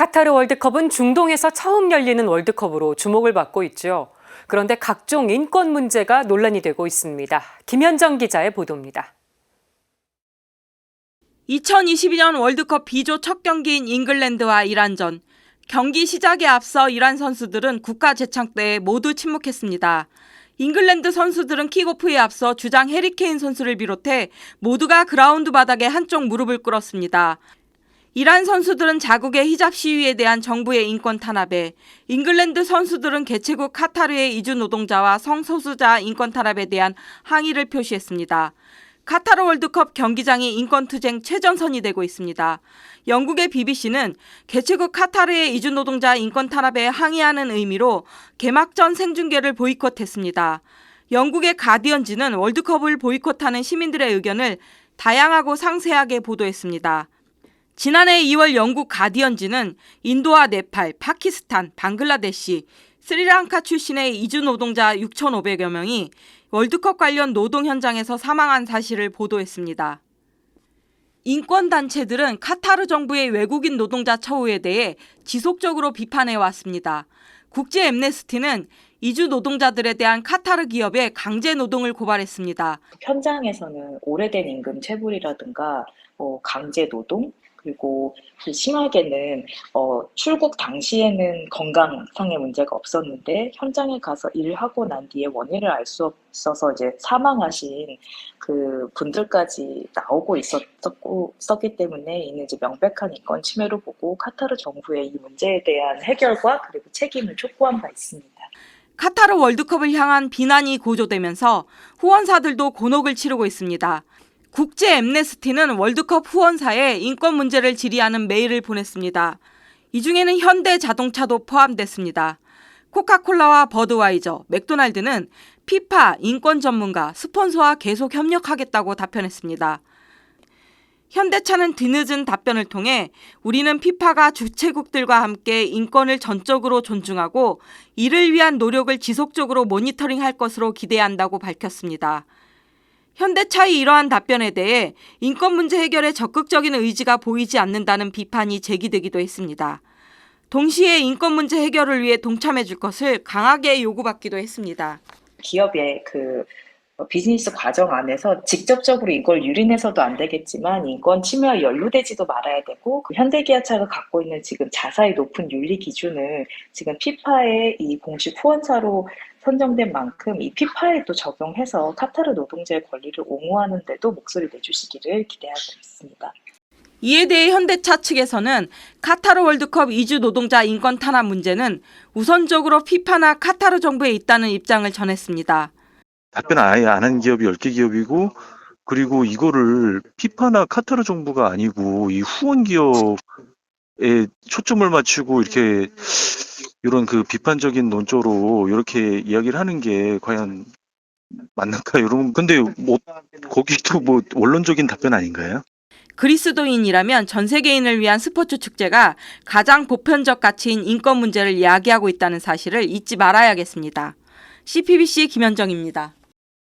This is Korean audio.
카타르 월드컵은 중동에서 처음 열리는 월드컵으로 주목을 받고 있죠. 그런데 각종 인권 문제가 논란이 되고 있습니다. 김현정 기자의 보도입니다. 2022년 월드컵 B조 첫 경기인 잉글랜드와 이란전. 경기 시작에 앞서 이란 선수들은 국가 재창대에 모두 침묵했습니다. 잉글랜드 선수들은 킥오프에 앞서 주장 해리케인 선수를 비롯해 모두가 그라운드 바닥에 한쪽 무릎을 꿇었습니다. 이란 선수들은 자국의 히잡 시위에 대한 정부의 인권 탄압에, 잉글랜드 선수들은 개최국 카타르의 이주 노동자와 성소수자 인권 탄압에 대한 항의를 표시했습니다. 카타르 월드컵 경기장이 인권투쟁 최전선이 되고 있습니다. 영국의 BBC는 개최국 카타르의 이주 노동자 인권 탄압에 항의하는 의미로 개막전 생중계를 보이콧했습니다. 영국의 가디언지는 월드컵을 보이콧하는 시민들의 의견을 다양하고 상세하게 보도했습니다. 지난해 2월 영국 가디언지는 인도와 네팔, 파키스탄, 방글라데시, 스리랑카 출신의 이주 노동자 6,500여 명이 월드컵 관련 노동 현장에서 사망한 사실을 보도했습니다. 인권단체들은 카타르 정부의 외국인 노동자 처우에 대해 지속적으로 비판해 왔습니다. 국제 엠네스티는 이주 노동자들에 대한 카타르 기업의 강제 노동을 고발했습니다. 현장에서는 오래된 임금 체불이라든가 뭐 강제 노동 그리고 그 심하게는 어, 출국 당시에는 건강상의 문제가 없었는데 현장에 가서 일을 하고 난 뒤에 원인을 알 수 없어서 이제 사망하신 그 분들까지 나오고 있었고 있었기 때문에 이는 이제 명백한 인권 침해로 보고 카타르 정부의 이 문제에 대한 해결과 그리고 책임을 촉구한 바 있습니다. 카타르 월드컵을 향한 비난이 고조되면서 후원사들도 곤혹을 치르고 있습니다. 국제 엠네스티는 월드컵 후원사에 인권 문제를 질의하는 메일을 보냈습니다. 이 중에는 현대 자동차도 포함됐습니다. 코카콜라와 버드와이저, 맥도날드는 피파 인권 전문가 스폰서와 계속 협력하겠다고 답변했습니다. 현대차는 뒤늦은 답변을 통해 우리는 피파가 주최국들과 함께 인권을 전적으로 존중하고 이를 위한 노력을 지속적으로 모니터링할 것으로 기대한다고 밝혔습니다. 현대차의 이러한 답변에 대해 인권 문제 해결에 적극적인 의지가 보이지 않는다는 비판이 제기되기도 했습니다. 동시에 인권 문제 해결을 위해 동참해 줄 것을 강하게 요구받기도 했습니다. 기업의 그 비즈니스 과정 안에서 직접적으로 이걸 유린해서도 안 되겠지만 인권 침해와 연루되지도 말아야 되고 그 현대기아차가 갖고 있는 지금 자사의 높은 윤리 기준을 지금 피파의 이 공식 후원사로 선정된 만큼 이 피파에도 적용해서 카타르 노동자의 권리를 옹호하는 데도 목소리를 내주시기를 기대하고 있습니다. 이에 대해 현대차 측에서는 카타르 월드컵 이주 노동자 인권 탄압 문제는 우선적으로 피파나 카타르 정부에 있다는 입장을 전했습니다. 답변 아예 안 한 기업이 10개 기업이고 그리고 이거를 피파나 카타르 정부가 아니고 이 후원 기업에 초점을 맞추고 이렇게 이런 그 비판적인 논조로 이렇게 이야기를 하는 게 과연 맞는가 이런 근데 뭐 거기도 뭐 원론적인 답변 아닌가요? 그리스도인이라면 전 세계인을 위한 스포츠 축제가 가장 보편적 가치인 인권 문제를 이야기하고 있다는 사실을 잊지 말아야겠습니다. CPBC 김현정입니다.